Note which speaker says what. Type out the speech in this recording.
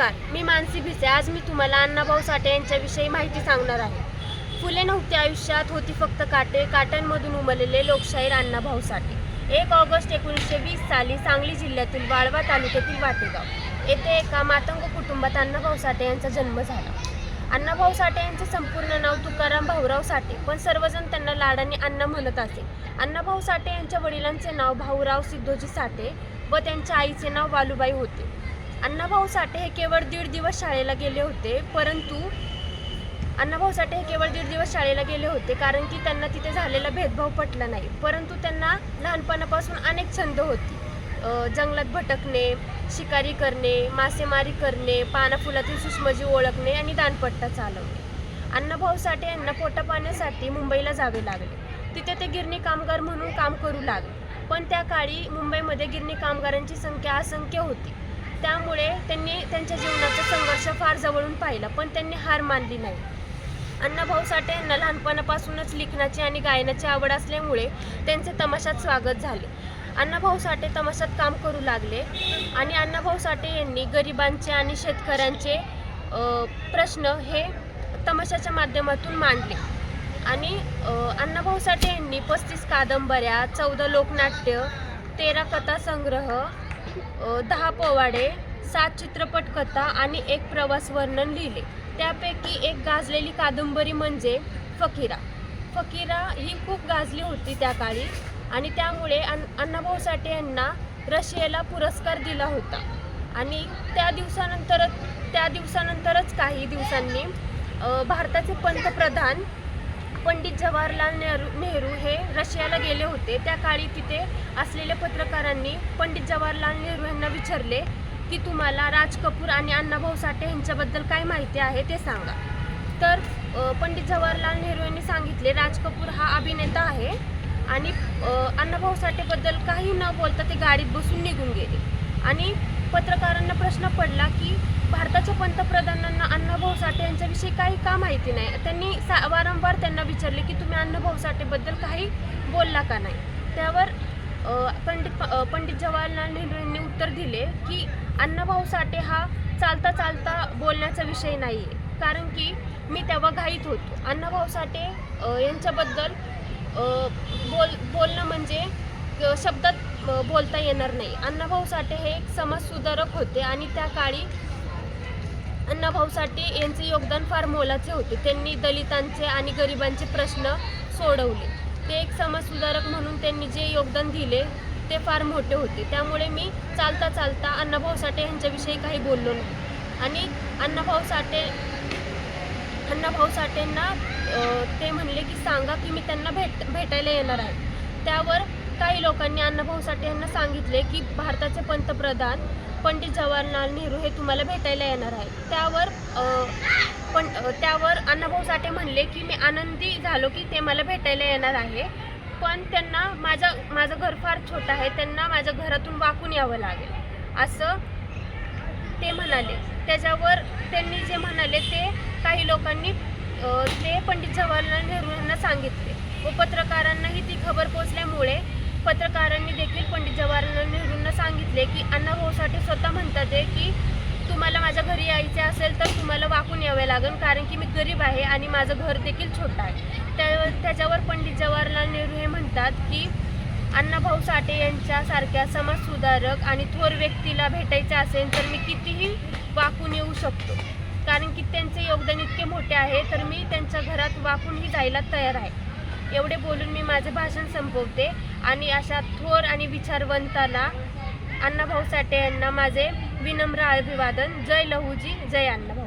Speaker 1: नमस्कार मी मानसी भिसे. आज मी तुम्हाला अण्णाभाऊ साठे यांच्याविषयी माहिती सांगणार आहे. फुले नव्हते आयुष्यात होती फक्त काटे. काट्यांमधून उमललेले लोकशाहीर अण्णाभाऊ साठे. एक ऑगस्ट एकोणीसशे वीस साली सांगली जिल्ह्यातील वाळवा तालुक्यातील वाटेगाव. येथे एका मातंग कुटुंबात अण्णाभाऊ साठे यांचा जन्म झाला. अण्णाभाऊ साठे यांचे संपूर्ण नाव तुकाराम भाऊराव साठे पण सर्वजण त्यांना लाडाने अण्णा म्हणत असे. अण्णाभाऊ साठे यांच्या वडिलांचे नाव भाऊराव सिद्धोजी साठे व त्यांच्या आईचे नाव वालुबाई होते. अण्णाभाऊ साठे हे केवळ दीड दिवस शाळेला गेले होते परंतु अण्णाभाऊ साठे हे केवळ दीड दिवस शाळेला गेले होते कारण की त्यांना तिथे झालेला भेदभाव पटला नाही. परंतु त्यांना लहानपणापासून अनेक छंद होती. जंगलात भटकणे शिकारी करणे मासेमारी करणे पानाफुलातील सूक्ष्मजीव ओळखणे आणि दानपट्टा चालवणे. अण्णाभाऊ साठे यांना पोटापाण्यासाठी मुंबईला जावे लागले. तिथे ते गिरणी कामगार म्हणून काम करू लागले. पण त्या काळी मुंबईमध्ये गिरणी कामगारांची संख्या असंख्य होती. त्यामुळे त्यांनी त्यांच्या जीवनाचा संघर्ष फार जवळून पाहिला पण त्यांनी हार मानली नाही. अण्णाभाऊ साठे यांना लहानपणापासूनच लिखाणाची आणि गायनाची आवड असल्यामुळे त्यांचे तमाशात स्वागत झाले. अण्णाभाऊ साठे तमाशात काम करू लागले आणि अण्णाभाऊ साठे यांनी गरिबांचे आणि शेतकऱ्यांचे प्रश्न हे तमाशाच्या माध्यमातून मांडले. आणि अण्णाभाऊ साठे यांनी पस्तीस कादंबऱ्या चौदा लोकनाट्य तेरा कथा संग्रह दहा पोवाडे सात चित्रपट कथा आणि एक प्रवास वर्णन लिहिले. त्यापैकी एक गाजलेली कादंबरी म्हणजे फकीरा. फकीरा ही खूप गाजली होती त्या काळी आणि त्यामुळे अन अण्णाभाऊ साठे यांना रशियाला पुरस्कार दिला होता. आणि त्या दिवसानंतरच त्या दिवसानंतरच काही दिवसांनी भारताचे पंतप्रधान पंडित जवाहरलाल नेहरू नेहरू हे रशियाला गेले होते. त्या काळी तिथे असलेल्या पत्रकारांनी पंडित जवाहरलाल नेहरू यांना विचारले की तुम्हाला राज कपूर आणि अण्णाभाऊ साठे यांच्याबद्दल काय माहिती आहे ते सांगा. तर पंडित जवाहरलाल नेहरू यांनी सांगितले राज कपूर हा अभिनेता आहे आणि अण्णाभाऊ साठेबद्दल काही न बोलता ते गाडीत बसून निघून गेले. आणि पत्रकारांना प्रश्न पडला की भारताच्या पंतप्रधानांना साठे यांच्याविषयी काही का माहिती नाही. त्यांनी सा वारंवार त्यांना विचारले की तुम्ही अण्णाभाऊ साठेबद्दल काही बोलला का नाही? त्यावर पंडित पंडित जवाहरलाल नेहरू यांनी उत्तर दिले की अण्णाभाऊ साठे हा चालता चालता बोलण्याचा विषय नाही आहे कारण की मी तेव्हा घाईत होतो. अण्णाभाऊ साठे यांच्याबद्दल बोल बोलणं म्हणजे शब्दात बोलता येणार नाही. अण्णाभाऊ साठे हे एक समाजसुधारक होते आणि त्या काळी अण्णाभाऊ साठे यांचे योगदान फार मोलाचे होते. त्यांनी दलितांचे आणि गरिबांचे प्रश्न सोडवले. ते एक समाजसुधारक म्हणून त्यांनी जे योगदान दिले ते फार मोठे होते. त्यामुळे मी चालता चालता अण्णाभाऊ साठे यांच्याविषयी काही बोललो नाही. आणि अण्णाभाऊ साठे अण्णाभाऊ साठेंना ते म्हणले की सांगा की मी त्यांना भेट भेटायला येणार आहे. त्यावर काही लोकांनी अण्णाभाऊ साठे यांना सांगितले की भारताचे पंतप्रधान पंडित जवाहरलाल नेहरू हे तुम्हाला भेटायला येणार आहे त्यावर पण त्यावर अण्णाभाऊ साठे म्हणले की मी आनंदी झालो की ते मला भेटायला येणार आहे. पण त्यांना माझं माझं घर फार छोटं आहे. त्यांना माझ्या घरातून वाकून यावं लागेल. असं ते म्हणाले. त्याच्यावर त्यांनी जे म्हणाले ते काही लोकांनी ते पंडित जवाहरलाल नेहरू यांना सांगितले. व पत्रकारांनाही ती खबर पोचल्यामुळे पत्रकारांनी देखील पंडित जवाहरलाल नेहरूंना सांगितले की अण्णा साठे स्वतः म्हणतात की तुम्हाला माझ्या घरी यायचे असेल तर तुम्हाला वाकून यावे लागेल कारण की मी गरीब आहे आणि माझं घर देखील छोटं आहे. त्या त्याच्यावर पंडित जवाहरलाल नेहरू हे म्हणतात की अण्णाभाऊ साठे यांच्यासारख्या समाजसुधारक आणि थोर व्यक्तीला भेटायचे असेल तर मी कितीही वाकून येऊ शकतो. कारण की त्यांचे योगदान इतके मोठे आहे तर मी त्यांच्या घरात वाकूनही जायला तयार आहे. एवढे बोलून मी माझे भाषण संपवते. आणि अशा थोर आणि विचारवंताला अण्णाभाऊ साठे यांना माझे विनम्र अभिवादन. जय लहूजी जय अण्णा